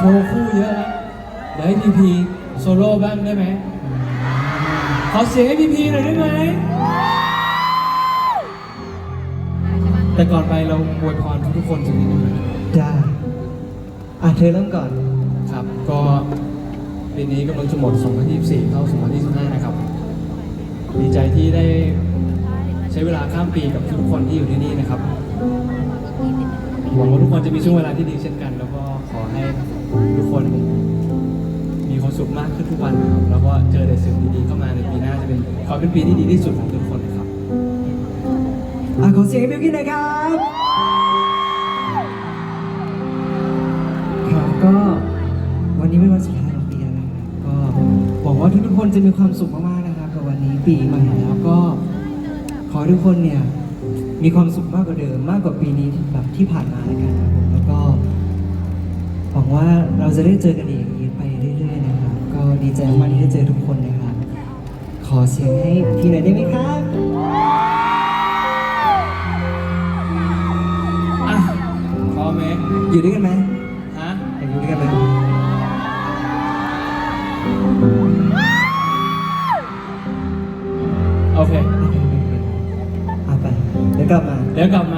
โชว์คู่เยอะแล้วเดี๋ยวให้พีพีโซโล่บ้างได้ไหมขอเสียงให้พีพีหน่อยได้ไหม แต่ก่อนไปเราอวยพรทุกๆคนสักนิดนึงได้อะเธอเริ่มก่อน ครับ ก็ปีนี้กำลังจะหมด 2024 เข้า 2025 นะครับ ดีใจที่ได้ใช้เวลาข้ามปีกับทุกคนที่อยู่ที่นี่นะครับ หวังว่าทุกคนจะมีช่วงเวลาที่ดีเช่นกัน แล้วก็ สุขมากขึ้นทุกวันนะครับแล้วก็เจอแต่สิ่งดีๆเข้ามาในปีหน้าจะเป็นขอเป็นปีที่ดีที่สุดของทุกคนนะครับอะขอเสียงบิวกินหน่อยครับครับก็วันนี้เป็นวันสุดท้ายของปีแล้วนะครับก็หวังว่าทุกๆคนจะมีความสุขมากๆนะครับกับวันนี้ปีใหม่แล้วก็ ขอให้ทุกคนเนี่ยมีความสุขมากกว่าเดิมมากกว่าปีนี้ที่แบบที่ผ่านมาแล้วกันครับผมแล้วก็หวังว่าเราจะได้เจอกันอีก ดีใจมากที่ได้เจอทุกคนนะครับ ขอเสียงให้พี่หน่อยได้ไหมครับอะพร้อมไหมอยู่ด้วยกันไหมฮะอยากอยู่ด้วยกันไหมโอเคอะไปเดี๋ยวกลับมา เดี๋ยวกลับมา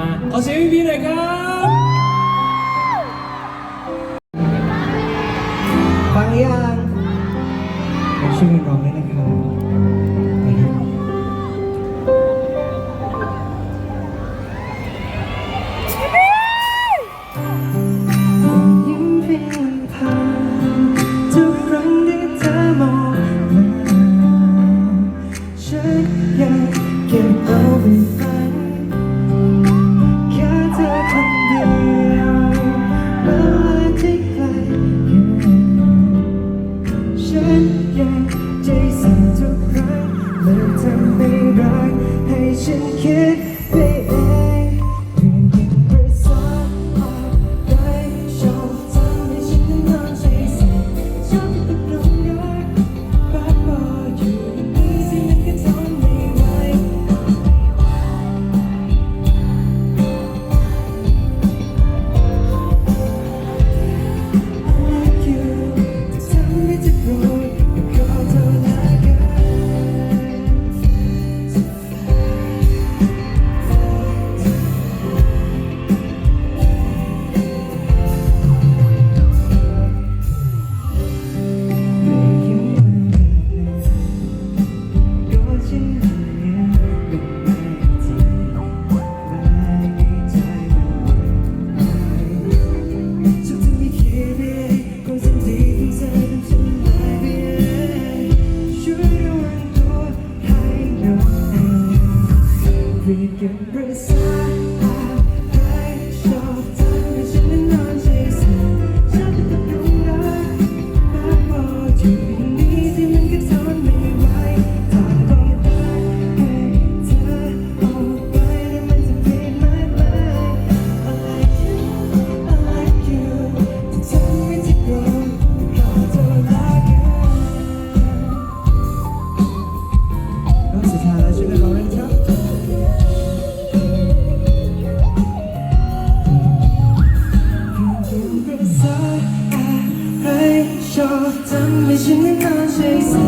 ทำให้ฉันนั้นนอนใจสิ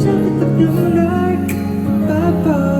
ฉันก็ตกหลุมรักบ้าบอ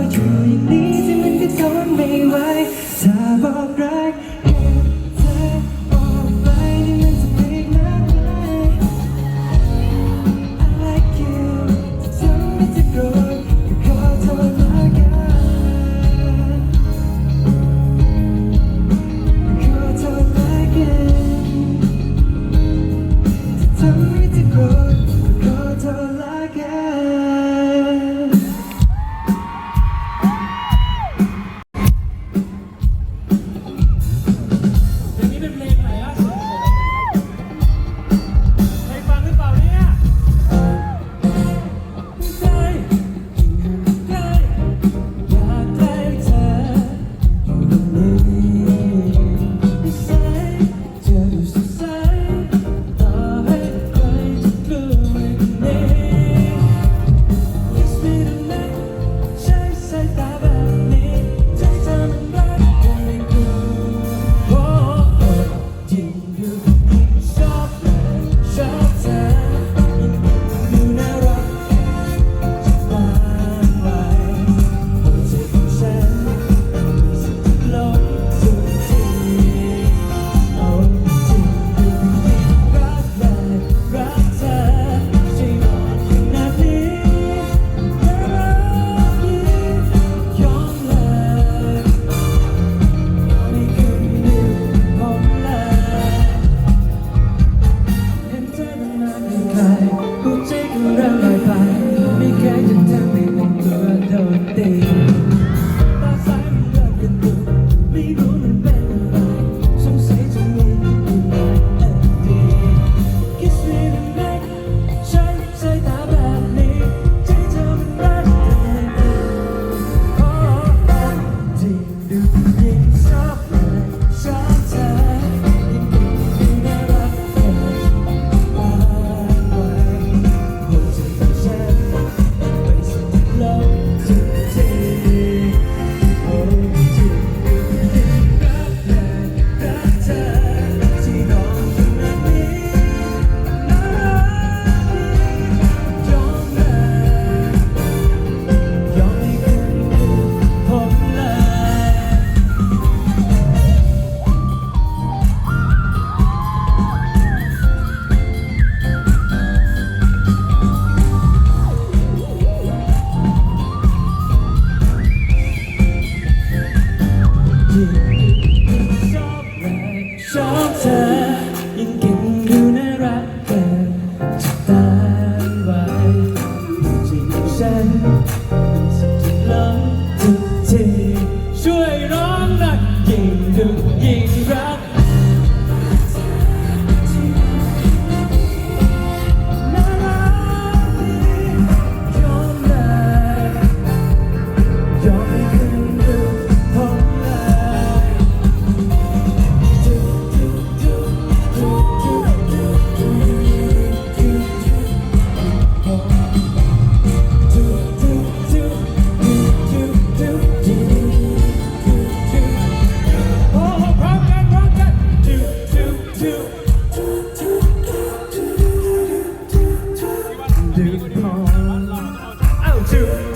who I'll do